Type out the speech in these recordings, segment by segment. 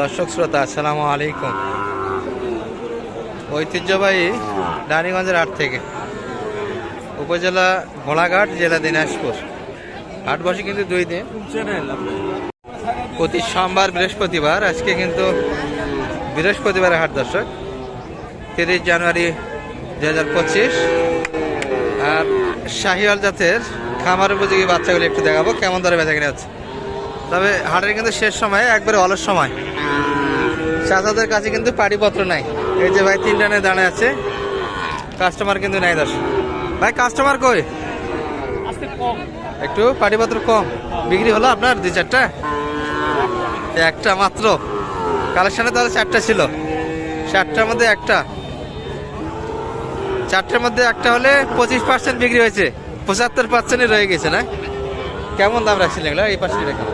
দর্শক শ্রোতা, আসসালামু আলাইকুম। ঐতিহ্যবাহী রানীগঞ্জের হাট থেকে উপজেলা ঘোড়াঘাট জেলা দিনাজপুর। হাট বসে কিন্তু দুই দিন। প্রতি সোমবার, বৃহস্পতিবার, আজকে কিন্তু বৃহস্পতিবার হাট দর্শক। তিরিশ জানুয়ারি দু হাজার পঁচিশ। আর শাহিওয়াল জাতের খামার উপযোগী বাচ্চাগুলি একটু দেখাবো, কেমন দরে বেচা কিনে তবে হাটের কিন্তু শেষ সময়, একবারে অলস সময়। চাচাদের কাছে কিন্তু পাড়িপত্র নাই। এই যে ভাই তিন টানে দাঁড়ায় আছে। কাস্টমার কিন্তু নাই দর্শক। ভাই কাস্টমার কই? একটু পাটিপত্র কম। বিক্রি হলো আপনার দুই চারটা? একটা মাত্র। কালেকশনে তাহলে চারটা ছিল। চারটার মধ্যে একটা। চারটার মধ্যে একটা হলে পঁচিশ পার্সেন্ট বিক্রি হয়েছে। পঁচাত্তর পার্সেন্টই রয়ে গেছে না? কেমন দাম রাখছিলেন এই পাশে রেখে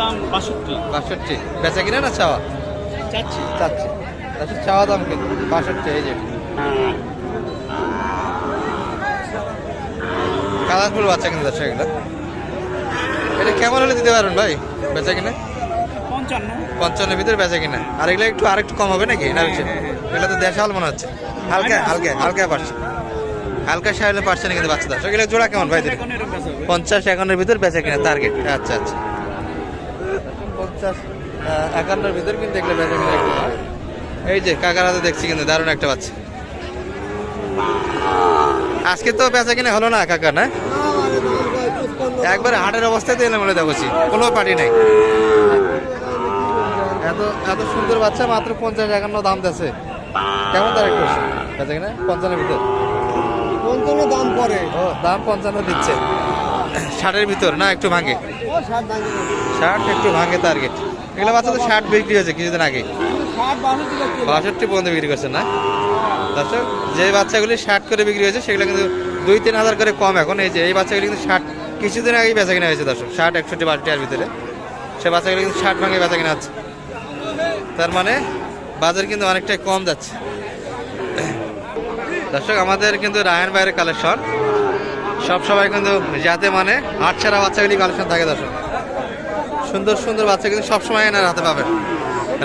দাম বাষট্টি। বাষট্টি। বেচা কিনা না চাওয়া? চাচ্ছি। চাচ্ছি। আচ্ছা চাওয়া দাম কিন্তু বাষট্টি এই যে। কালারফুল বাচ্চা কিন্তু দর্শক এগুলো। এটা কেমন হলে দিতে পারবেন ভাই বেচা কিনা? পঞ্চান্ন। পঞ্চান্নের ভিতরে বেচা কিনা। আর এগুলো একটু আরেকটু কম হবে নাকি? না বেশি এগুলো তো দেশাল মনে হচ্ছে। হালকা হালকা হালকা পারছে। হালকা সাহেলে পারছে না কিন্তু বাচ্চা দর্শক। এগুলো জোড়া কেমন ভাই। পঞ্চাশ একান্নের ভিতর। বেচা কিনা টার্গেট আচ্ছা আচ্ছা। পঞ্চাশ একান্নের ভিতর কিন্তু এগুলো বেচা কিনা একটু হয়। এই যে কাকার হাতে দেখছি কিন্তু দারুণ একটা বাচ্চা। আজকে তো বেচা কিনা হলো না কাকা না? একবার হাটের অবস্থাতে এলাম বলে দেখছি কোনো পার্টি নেই। এত এত সুন্দর বাচ্চা মাত্র পঞ্চাশ একান্ন দাম দিচ্ছে কেমন তার একটু বেচা কিনা? পঞ্চান্নের ভিতর? পঞ্চান্ন দাম পরে ও দাম পঞ্চান্ন দিচ্ছে। ষাটের ভিতর না একটু ভাঙে? ষাট একটু ভাঙে টার্গেট এগুলো বাচ্চা তো ষাট বিক্রি হয়েছে কিছুদিন আগে। বাষট্টি পর্যন্ত বিক্রি করছে না? দর্শক যে বাচ্চাগুলি ষাট করে বিক্রি হয়েছে সেগুলো কিন্তু দুই তিন হাজার করে কম এখন। এই যে এই বাচ্চাগুলি কিন্তু ষাট কিছুদিন আগেই বেচা কিনা হয়েছে দর্শক। ষাট একষট্টি বাষট্টি আর ভিতরে। সে বাচ্চাগুলি কিন্তু ষাট ভাঙে বেচা কিনা হচ্ছে। তার মানে বাজার কিন্তু অনেকটাই কম যাচ্ছে। দর্শক আমাদের কিন্তু রায়ন বাইরের কালেকশন সব সময় কিন্তু যাতে মানে আট ছাড়া বাচ্চাগুলি কালেকশন থাকে দর্শক। সুন্দর সুন্দর বাচ্চা কিন্তু সবসময় এনার হাতে পাবেন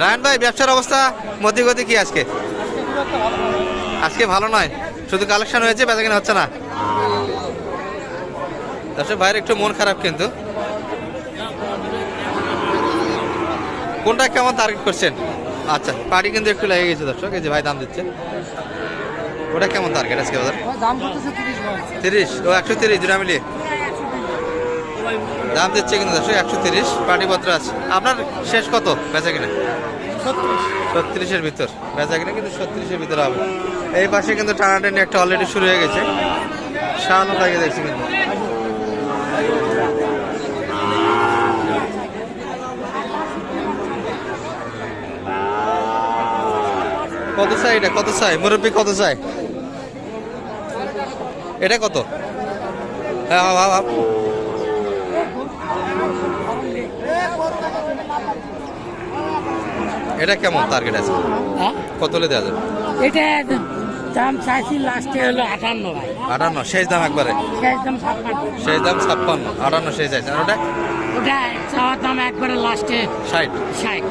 রায়ন ভাই, ব্যবসার অবস্থা মধ্যগতি কি আজকে? আজকে ভালো নয়, শুধু কালেকশন হয়েছে, বেচা কিনা হচ্ছে না। দর্শক, ভাইয়ের একটু মন খারাপ কিন্তু। কোনটা কেমন টার্গেট করছেন? আচ্ছা পাড়ি কিন্তু একটু লেগে গেছে দর্শক, এই যে ভাই দাম দিচ্ছে। ওটা কেমন টার্গেট আজকে বাজার? তিরিশ ও একশো তিরিশ দুটা মিলিয়ে। দাম দিচ্ছে কিন্তু দর্শক একশো তিরিশ পাটিপত্র আছে। আপনার শেষ কত বেচা কিনা? ছত্রিশ। ছত্রিশের ভিতর। বেচা কিনা কিন্তু ছত্রিশের ভিতরে হবে। এই পাশে কিন্তু টানাটানি একটা অলরেডি শুরু হয়ে গেছে। শাহানো লাগে দেখছি কিন্তু। কত চাই এটা? কত চাই? মুরব্বী কত চাই? এটা কত? হ্যাঁ হ্যাঁ, হ্যাঁ, হ্যাঁ। এটা কেমন টার্গেট আছে? কত হলে দেওয়া যাবে? এটা দাম চাইছি লাস্টে হলো আটান্ন ভাই। আটান্ন শেষ দাম একবারে? শেষ দাম ছাপ্পান্ন। শেষ দাম ছাপ্পান্ন আটান্ন শেষ আছে। আর ওটা? ওটা চাওয়ার দাম একবারে লাস্টে ষাট। ষাট।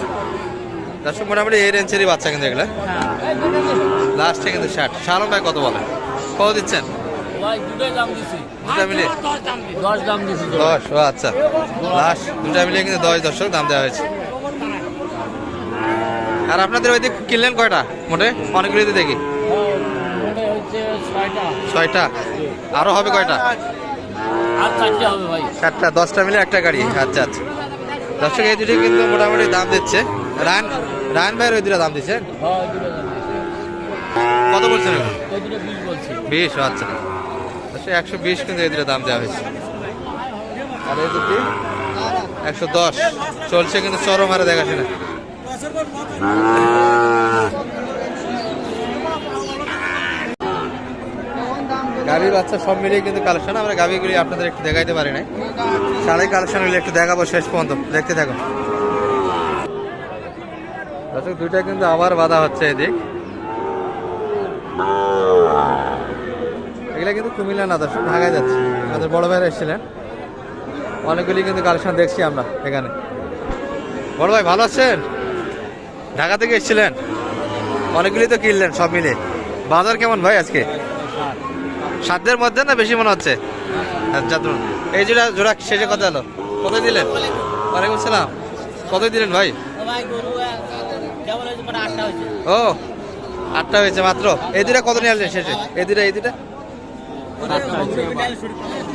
দর্শক মোটামুটি এই রেঞ্জেরই বাচ্চা কিন্তু এগুলো। লাস্টে কিন্তু ষাট শালম ভাই কত বলে কত দিচ্ছেন? মিলে দশ ও আচ্ছা। লাস্ট দুটা মিলিয়ে কিন্তু দশ দর্শক দাম দেওয়া হয়েছে। আর আপনাদের ওই দিক কিনলেন কয়টা? মোটে? অনেকগুলিতে দেখি। ওটা হচ্ছে ছয়টা। আরও হবে কয়টা? আর চারটে হবে ভাই। চারটা দশটা মিলে একটা গাড়ি। আচ্ছা আচ্ছা। দর্শক এই দুটি কিন্তু মোটামুটি দাম দিচ্ছে। রায়ন রায়ন ভাইয়ের ওই দুটা দাম দিচ্ছে হ্যাঁ ওই দুটো দাম দিছি কত বলছেন বিশ, ও আচ্ছা। একশো বিশ কিন্তু এই দুটো দাম দেওয়া হয়েছে। আর এই দুটি? একশো দশ। চলছে কিন্তু চরম হারে, দেখাশোনা। গাভীর বাচ্চা সব মিলিয়ে কিন্তু কালেকশন। আমরা গাভীগুলি আপনাদের একটু দেখাইতে পারি নাই। সাড়ে কালেকশনগুলি একটু দেখাবো শেষ পর্যন্ত। দেখতে থাকো দর্শক, দুইটা কিন্তু আবার বাধা হচ্ছে এদিক। এগুলা কিন্তু কুমিল্লা না দর্শক ঢাকায় যাচ্ছে। আমাদের বড় ভাইরা এসেছিলেন। অনেকগুলি কিন্তু কালেকশন দেখছি আমরা এখানে। বড় ভাই, ভালো আছেন? ঢাকা থেকে এসেছিলেন? অনেকগুলি তো কিনলেন, সব মিলে। বাজার কেমন ভাই আজকে? সাধ্যের মধ্যে না বেশি মনে হচ্ছে? তো এই জোড়া জোড়া শেষে কথা হলো? কত দিলেন? ওয়ালাইকুম আসসালাম। কত দিলেন ভাই? ও, আটটা হয়েছে মাত্র। এই দুটা কত নিয়ে আসলেন শেষে? এই দুটা এই দুটা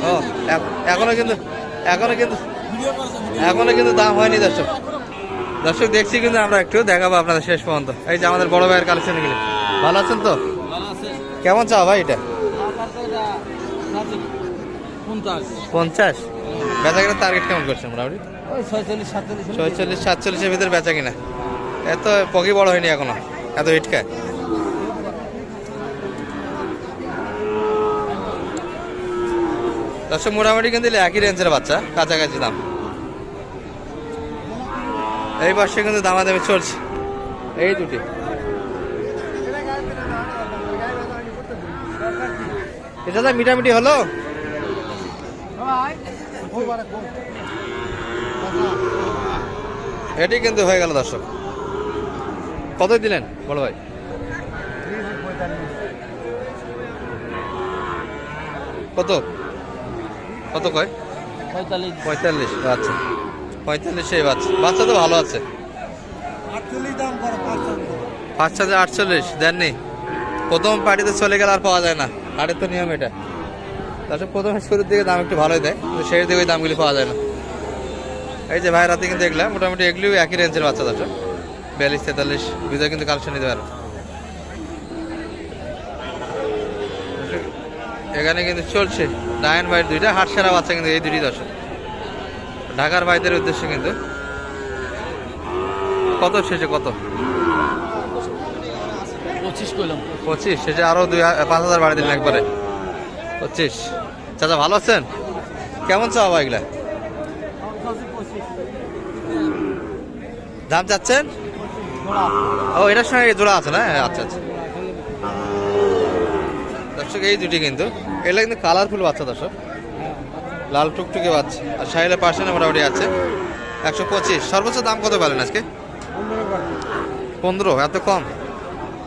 ও এখ- এখনও কিন্তু এখনও কিন্তু এখনও কিন্তু দাম হয়নি দর্শক। দর্শক দেখছি কিন্তু আমরা একটু দেখাবো আপনাদের শেষ পর্যন্ত। এই যে আমাদের বড় ভাইয়ের কালেকশন গুলি ভালো আছেন তো? কেমন চাও ভাই এটা? পঞ্চাশ। বেচা কিনা টার্গেট কেমন করছেন মোটামুটি? ছয়চল্লিশ সাতচল্লিশ। সাতচল্লিশের ভিতরে বেচা কিনা। এত পকি বড় হয়নি এখনও এত হিট দর্শক, মোটামুটি কিন্তু একই রেঞ্জের বাচ্চা, কাছাকাছি দাম। এই বর্ষে কিন্তু দামাদামি চলছে। এই দুটি। এটা তো মিটামিটি হলো? এটি কিন্তু হয়ে গেল দর্শক। কত দিলেন বলো ভাই? কত? কত কয়? পঁয়তাল্লিশ। পঁয়তাল্লিশ আচ্ছা। পঁয়তাল্লিশ বাচ্চা। বাচ্চা তো ভালো আছে। পাঁচ হাজার আটচল্লিশ দেননি। প্রথম পার্টিতে চলে গেলে আর পাওয়া যায় না। হাটের তো নিয়ম এটা। তারপর প্রথমে শুরুর দিকে দাম একটু ভালোই দেয় কিন্তু শেষের দিকে ওই দামগুলি পাওয়া যায় না। এই যে ভাই রাতে কিন্তু দেখলাম মোটামুটি এগুলিও একই রেঞ্জের বাচ্চা দর্শক। বিয়াল্লিশ তেতাল্লিশ ভিতরে কিন্তু কালেকশন নিতে পারো এখানে কিন্তু চলছে। ডায়ন বাইট দুইটা হাট সেরা বাচ্চা কিন্তু এই দুটি দর্শক। ঢাকার ভাইদের উদ্দেশ্যে কিন্তু। কত শেষে কত? পঁচিশ করলাম পঁচিশ সেটা আরও দুই পাঁচ হাজার বাড়ি দিলেন একবারে। পঁচিশ। চাচা ভালো আছেন? কেমন চাওয়া এগুলা? দাম চাচ্ছেন? ও এটার সঙ্গে জোড়া আছে না? আচ্ছা আচ্ছা। দর্শক এই দুটি কিন্তু। এগুলো কিন্তু কালারফুল বাচ্চা দর্শক। লাল টুকটুকে বাচ্চা। আর সাইলে পার্সেন্ট মোটামুটি আছে। একশো পঁচিশ। সর্বোচ্চ দাম কত পেলেন আজকে? পনেরো। এত কম।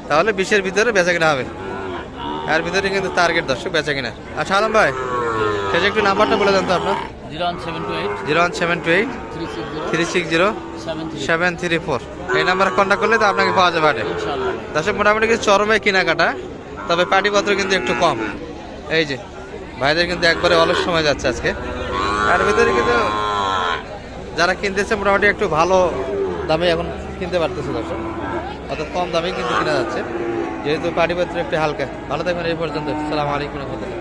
তাহলে বিশের ভিতরে বেচা কিনা হবে। এর ভিতরে কিন্তু টার্গেট দর্শক বেচা কিনা। আচ্ছা আলম ভাই শেষে একটু নাম্বারটা বলে দেন তো আপনার। Zero one seven two eight. Three six zero. Seven three four. এই নাম্বারে কন্ট্যাক্ট করলে তো আপনাকে পাওয়া যাবে। দর্শক মোটামুটি কিছু চরমে কেনাকাটা তবে পাটিপত্র কিন্তু একটু কম। এই যে, ভাইদের কিন্তু একবারে অলস সময় যাচ্ছে আজকে। আর ভিতরে কিন্তু যারা কিনতেছে মোটামুটি একটু ভালো দামে এখন কিনতে পারতেছে দর্শক। অর্থাৎ কম দামে কিন্তু কেনা যাচ্ছে। যেহেতু পাটিপত্র একটু হালকা। ভালো থাকবেন এই পর্যন্ত। সালাম আলাইকুম রহমতুল্লাহ।